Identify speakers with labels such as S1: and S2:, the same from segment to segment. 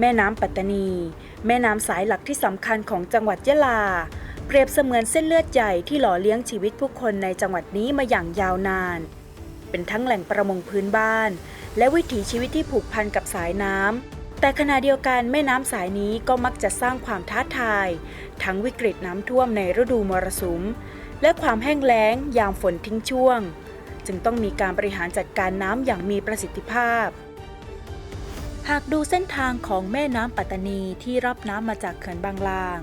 S1: แม่น้ำปัตตานี แม่น้ำสายหลักที่สำคัญของจังหวัดยะลา เปรียบเสมือนเส้นเลือดใหญ่ที่หล่อเลี้ยงชีวิตผู้คนในจังหวัดนี้มาอย่างยาวนาน เป็นทั้งแหล่งประมงพื้นบ้าน และวิถีชีวิตที่ผูกพันกับสายน้ำแต่ขณะเดียวกันแม่น้ำสายนี้ก็มักจะสร้างความท้าทาย ทั้งวิกฤตน้ำท่วมในฤดูมรสุม และความแห้งแล้งยามฝนทิ้งช่วง จึงต้องมีการบริหารจัดการน้ำอย่างมีประสิทธิภาพ หากดูเส้นทางของแม่น้ำปัตตานีที่รับน้ำมาจากเขื่อนบางลาง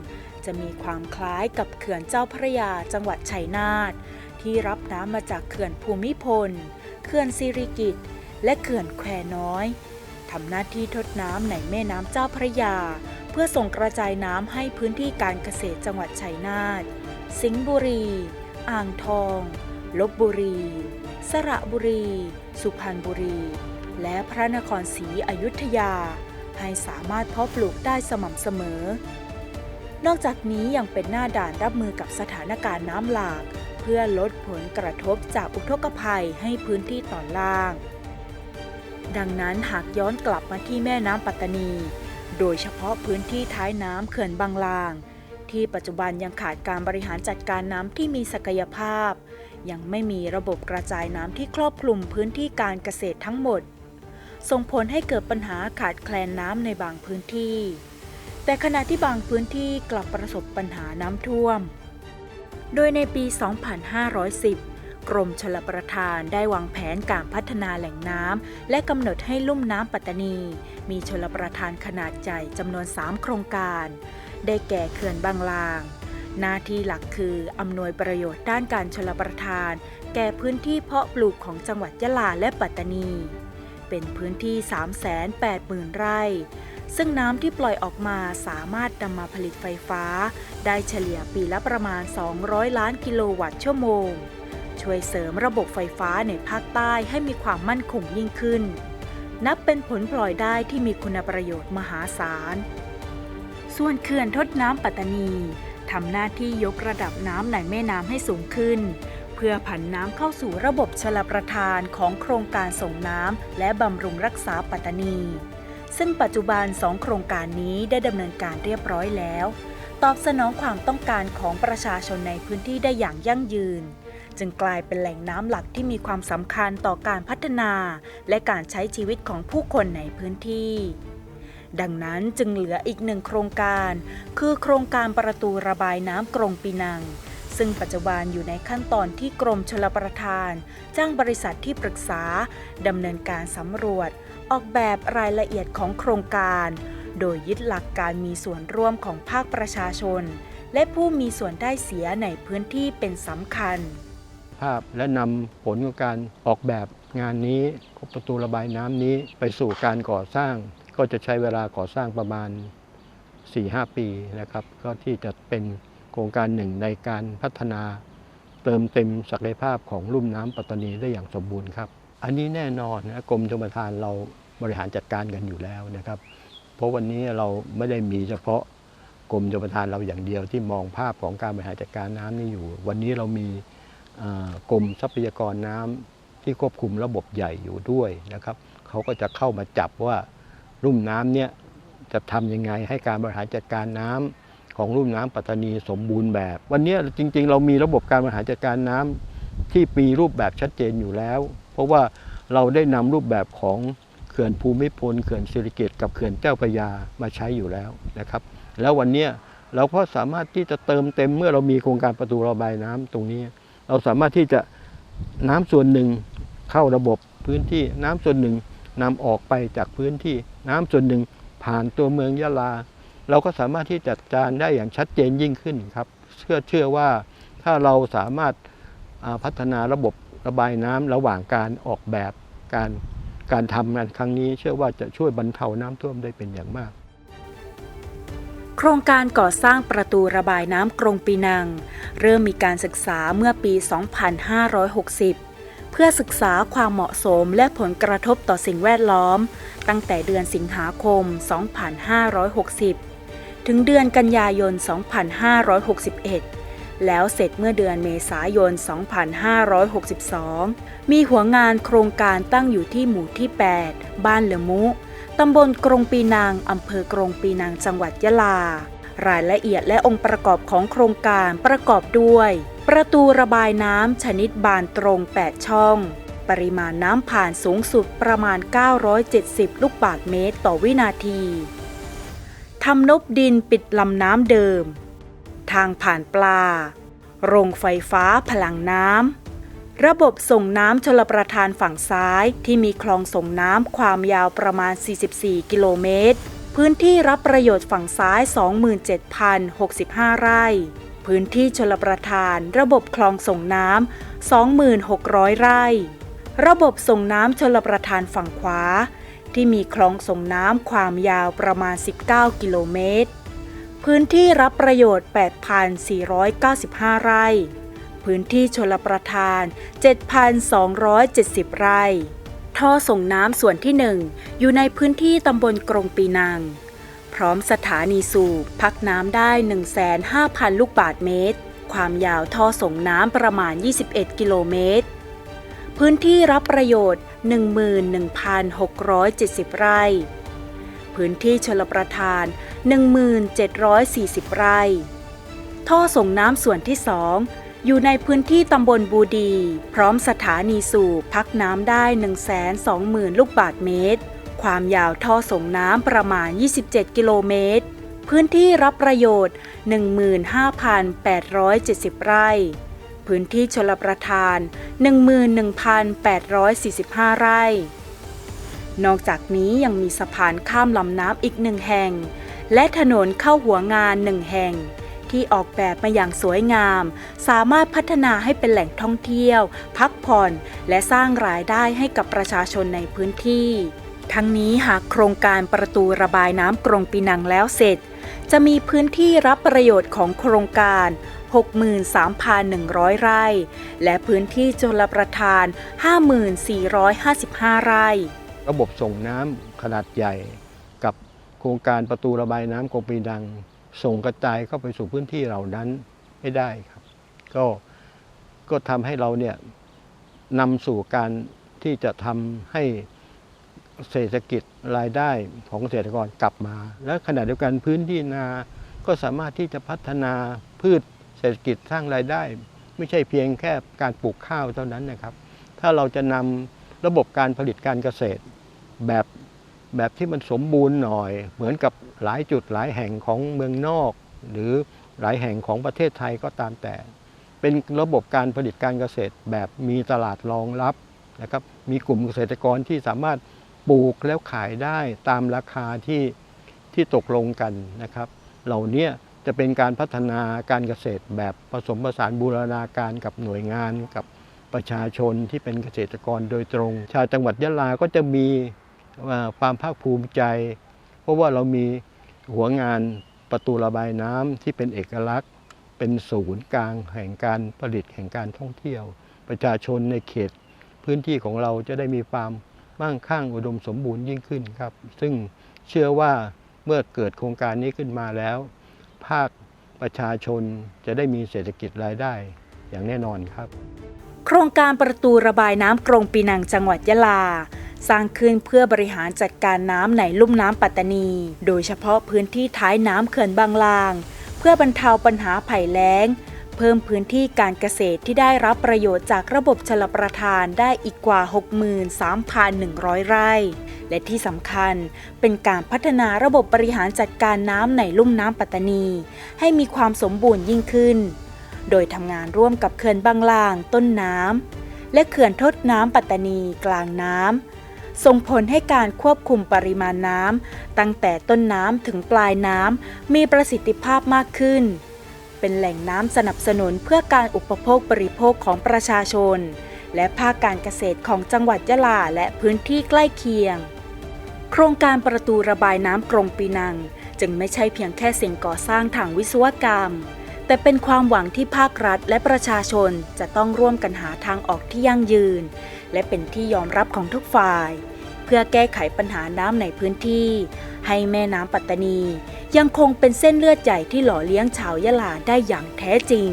S1: จะมีความคล้ายกับเขื่อนเจ้าพระยาจังหวัดชัยนาทที่รับน้ำมาจากเขื่อนภูมิพล เขื่อนสิริกิตและเขื่อนแควน้อยทำหน้าที่ทดน้ำในแม่น้ำเจ้าพระยา เพื่อส่งกระจายน้ำให้พื้นที่การเกษตรจังหวัดชัยนาท สิงห์บุรี อ่างทอง ลบบุรี สระบุรี สุพรรณบุรี และพระนครศรีอยุธยา ให้สามารถเพาะปลูกได้สม่ำเสมอ นอกจากนี้ยังเป็นหน้าด่านรับมือกับสถานการณ์น้ำหลาก เพื่อลดผลกระทบจากอุทกภัยให้พื้นที่ตอนล่าง ดังนั้นหากย้อนกลับมาที่แม่น้ำปัตตานี โดยเฉพาะพื้นที่ท้ายน้ำเขื่อนบางลางที่ปัจจุบันยังขาดการบริหารจัดการน้ำที่มีศักยภาพ ยังไม่มีระบบกระจายน้ำที่ครอบคลุมพื้นที่การเกษตรทั้งหมด ส่งผลให้เกิดปัญหาขาดแคลนน้ำในบางพื้นที่ แต่ขณะที่บางพื้นที่กลับประสบปัญหาน้ำท่วม โดยในปี 2510 กรมชลประทานได้วางแผนการพัฒนาแหล่งน้ำและกำหนดให้ลุ่มน้ำปัตตานี มีชลประทานขนาดใหญ่จำนวน 3 โครงการ ได้แก่เขื่อนบางลางหน้าที่หลักคืออำนวยประโยชน์ด้านการชลประทาน แก่พื้นที่เพาะปลูกของจังหวัดยะลาและปัตตานี เป็นพื้นที่ 380,000 ไร่ ซึ่งน้ำที่ปล่อยออกมาสามารถนำมาผลิตไฟฟ้า ได้เฉลี่ยปีละประมาณ 200 ล้านกิโลวัตต์ชั่วโมง ช่วยเสริมระบบไฟฟ้าในภาคใต้ให้มีความมั่นคงยิ่งขึ้น นับเป็นผลพลอยได้ที่มีคุณประโยชน์มหาศาล ส่วนเขื่อนทดน้ำปัตตานีทำหน้าที่ยกระดับน้ำในแม่น้ำให้สูงขึ้น พื่อผันน้ำเข้าสู่ระบบชลประทานของโครงการส่งน้ำและบำรุงรักษาปัตตานี ซึ่งปัจจุบันสองโครงการนี้ได้ดำเนินการเรียบร้อยแล้ว ตอบสนองความต้องการของประชาชนในพื้นที่ได้อย่างยั่งยืน จึงกลายเป็นแหล่งน้ำหลักที่มีความสำคัญต่อการพัฒนา และการใช้ชีวิตของผู้คนในพื้นที่ดังนั้นจึงเหลืออีกหนึ่งโครงการ คือโครงการประตูระบายน้ำกรงปีนัง ซึ่งปัจจุบันอยู่ในขั้นตอนที่กรมชลประทาน จ้างบริษัทที่ปรึกษาดำเนินการสำรวจ ออกแบบรายละเอียดของโครงการ โดยยึดหลักการมีส่วนร่วมของภาคประชาชน และผู้มีส่วนได้เสียในพื้นที่เป็นสำคัญ
S2: ภาพและนำผลของการออกแบบงานนี้ประตูระบายน้ำนี้ไปสู่การก่อสร้าง ก็จะใช้เวลาก่อสร้างประมาณ 4-5 ปีนะครับ ก็ที่จะเป็น โครงการหนึ่งในการพัฒนาเติมเต็มศักยภาพของลุ่มน้ำปัตตานีได้อย่างสมบูรณ์ครับ อันนี้แน่นอนนะกรมชลประทานเราบริหารจัดการกันอยู่แล้วนะครับ เพราะวันนี้เราไม่ได้มีเฉพาะกรมชลประทานเราอย่างเดียวที่มองภาพของการบริหารจัดการน้ำนี่อยู่ วันนี้เรามีกรมทรัพยากรน้ำที่ควบคุมระบบใหญ่อยู่ด้วยนะครับเขาก็จะเข้ามาจับว่าลุ่มน้ำเนี่ยจะทำยังไงให้การบริหารจัดการน้ำ ของลุ่มน้ำปัตตานีสมบูรณ์แบบ วันนี้จริง ๆ เรามีระบบการบริหารจัดการน้ำที่มีรูปแบบชัดเจนอยู่แล้ว เพราะว่าเราได้นำรูปแบบของเขื่อนภูมิพลเขื่อนสิริกิตกับเขื่อนเจ้าพยามาใช้อยู่แล้วนะครับ แล้ววันนี้เราก็สามารถที่จะเติมเต็มเมื่อเรามีโครงการประตูระบายน้ำตรงนี้ เราสามารถที่จะน้ำส่วนหนึ่งเข้าระบบพื้นที่น้ำส่วนหนึ่งนำออกไปจากพื้นที่น้ำส่วนหนึ่งผ่านตัวเมืองยะลา เราก็สามารถที่จัดการได้อย่างชัดเจนยิ่งขึ้นครับ เชื่อเชื่อว่าถ้าเราสามารถพัฒนาระบบระบายน้ำระหว่างการออกแบบการการทำงานครั้งนี้ เชื่อว่าจะช่วยบรรเทาน้ำท่วมได้เป็นอย่างมาก
S1: โครงการก่อสร้างประตูระบายน้ำกรงปีนัง เริ่มมีการศึกษาเมื่อปี 2560เพื่อศึกษาความเหมาะสมและผลกระทบต่อสิ่งแวดล้อม ตั้งแต่เดือนสิงหาคม 2560 ถึงเดือนกันยายน 2561 แล้วเสร็จเมื่อเดือนเมษายน 2562 มีหัวงานโครงการตั้งอยู่ที่หมู่ที่ 8 บ้านเหลือมุ ตำบลกรงปีนังอำเภอกรงปีนังจังหวัดยะลา รายละเอียดและองค์ประกอบของโครงการประกอบด้วย ประตูระบายน้ำชนิดบานตรง 8 ช่องปริมาณน้ำผ่านสูงสุดประมาณ 970 ลูกบาศก์เมตรต่อวินาที ทำนบดินปิดลำน้ำเดิม ทางผ่านปลา โรงไฟฟ้าพลังน้ำ ระบบส่งน้ำชลประทานฝั่งซ้ายที่มีคลองส่งน้ำความยาวประมาณ 44 กิโลเมตร พื้นที่รับประโยชน์ฝั่งซ้าย 27,065 ไร่ พื้นที่ชลประทาน ระบบคลองส่งน้ำ 2,600ไร่ ระบบส่งน้ำชลประทานฝั่งขวา ที่มีคลองส่งน้ำความยาวประมาณ 19 กิโลเมตร พื้นที่รับประโยชน์ 8,495 ไร่ พื้นที่ชลประทาน 7,270 ไร่ ท่อส่งน้ำส่วนที่ 1 อยู่ในพื้นที่ตำบลกรงปีนัง พร้อมสถานีสูบพักน้ำได้ 15,000 ลูกบาศก์เมตร ความยาวท่อส่งน้ำประมาณ 21 กิโลเมตร พื้นที่รับประโยชน์ 11,670 ไร่ พื้นที่ชลประทาน 1,740 ไร่ ท่อส่งน้ำส่วนที่2องอยู่ในพื้นที่ตำบลบูดี พร้อมสถานีสูบพักน้ำได้ 120,000 ลูกบาศก์เมตร ความยาวท่อส่งน้ำประมาณ 27 กิโลเมตร พื้นที่รับประโยชน์ 15,870 ไร่ พื้นที่ชลประทาน 11,845 ไร่ นอกจากนี้ยังมีสะพานข้ามลำน้ำอีกหนึ่งแห่ง และถนนเข้าหัวงานหนึ่งแห่ง ที่ออกแบบมาอย่างสวยงาม สามารถพัฒนาให้เป็นแหล่งท่องเที่ยว พักผ่อน และสร้างรายได้ให้กับประชาชนในพื้นที่ ทั้งนี้หากโครงการประตูระบายน้ำกรงปีนังแล้วเสร็จ จะมีพื้นที่รับประโยชน์ของโครงการ 63,100 ไร่ และพื้นที่ชลประทาน 5455 ไร่
S2: ระบบส่งน้ำขนาดใหญ่ กับโครงการประตูระบายน้ำกงปีดัง ส่งกระจายเข้าไปสู่พื้นที่เหล่านั้นไม่ได้ครับ ก็ก็ทำให้เราเนี่ยนำสู่การที่จะทำให้เศรษฐกิจรายได้ของเกษตรกรกลับมา และขณะเดียวกันพื้นที่นา ก็สามารถที่จะพัฒนาพืช เศรษฐกิจสร้างรายได้ ไม่ใช่เพียงแค่การปลูกข้าวเท่านั้นนะครับ ถ้าเราจะนำระบบการผลิตการเกษตร แบบแบบที่มันสมบูรณ์หน่อย เหมือนกับหลายจุดหลายแห่งของเมืองนอก หรือหลายแห่งของประเทศไทยก็ตามแต่ เป็นระบบการผลิตการเกษตร แบบมีตลาดรองรับนะครับมีกลุ่มเกษตรกรที่สามารถปลูกแล้วขายได้ตามราคาที่ที่ตกลงกันนะครับ เหล่านี้ จะเป็นการพัฒนาการเกษตรแบบผสมผสานบูรณาการกับหน่วยงานกับประชาชนที่เป็นเกษตรกรโดยตรง ชาวจังหวัดยะลาก็จะมีความภาคภูมิใจ เพราะว่าเรามีหัวงานประตูระบายน้ำที่เป็นเอกลักษณ์ เป็นศูนย์กลางแห่งการผลิตแห่งการท่องเที่ยว ประชาชนในเขตพื้นที่ของเราจะได้มีความมั่งคั่งอุดมสมบูรณ์ยิ่งขึ้นครับ ซึ่งเชื่อว่าเมื่อเกิดโครงการนี้ขึ้นมาแล้ว ภาคประชาชนจะได้มีเศรษฐกิจรายได้อย่างแน่นอนครับ
S1: โครงการประตูระบายน้ำกรงปีนังจังหวัดยะลา สร้างขึ้นเพื่อบริหารจัดการน้ำในลุ่มน้ำปัตตานี โดยเฉพาะพื้นที่ท้ายน้ำเขื่อนบางลาง เพื่อบรรเทาปัญหาภัยแล้ง เพิ่มพื้นที่การเกษตรที่ได้รับประโยชน์จากระบบชลประทานได้อีกกว่า 63,100 ไร่ และที่สำคัญเป็นการพัฒนาระบบบริหารจัดการน้ำในลุ่มน้ำปัตตานี ให้มีความสมบูรณ์ยิ่งขึ้น โดยทำงานร่วมกับเขื่อนบางลางต้นน้ำและเขื่อนทดน้ำปัตตานีกลางน้ำส่งผลให้การควบคุมปริมาณน้ำตั้งแต่ต้นน้ำถึงปลายน้ำมีประสิทธิภาพมากขึ้น เป็นแหล่งน้ำสนับสนุนเพื่อการอุปโภคบริโภคของประชาชน และภาคการเกษตรของจังหวัดยะลาและพื้นที่ใกล้เคียง โครงการประตูระบายน้ำกรงปีนัง จึงไม่ใช่เพียงแค่สิ่งก่อสร้างทางวิศวกรรม แต่เป็นความหวังที่ภาครัฐและประชาชนจะต้องร่วมกันหาทางออกที่ยั่งยืน และเป็นที่ยอมรับของทุกฝ่าย เพื่อแก้ไขปัญหาน้ำในพื้นที่ ให้แม่น้ำปัตตานี ยังคงเป็นเส้นเลือดใหญ่ที่หล่อเลี้ยงชาวยะลาได้อย่างแท้จริง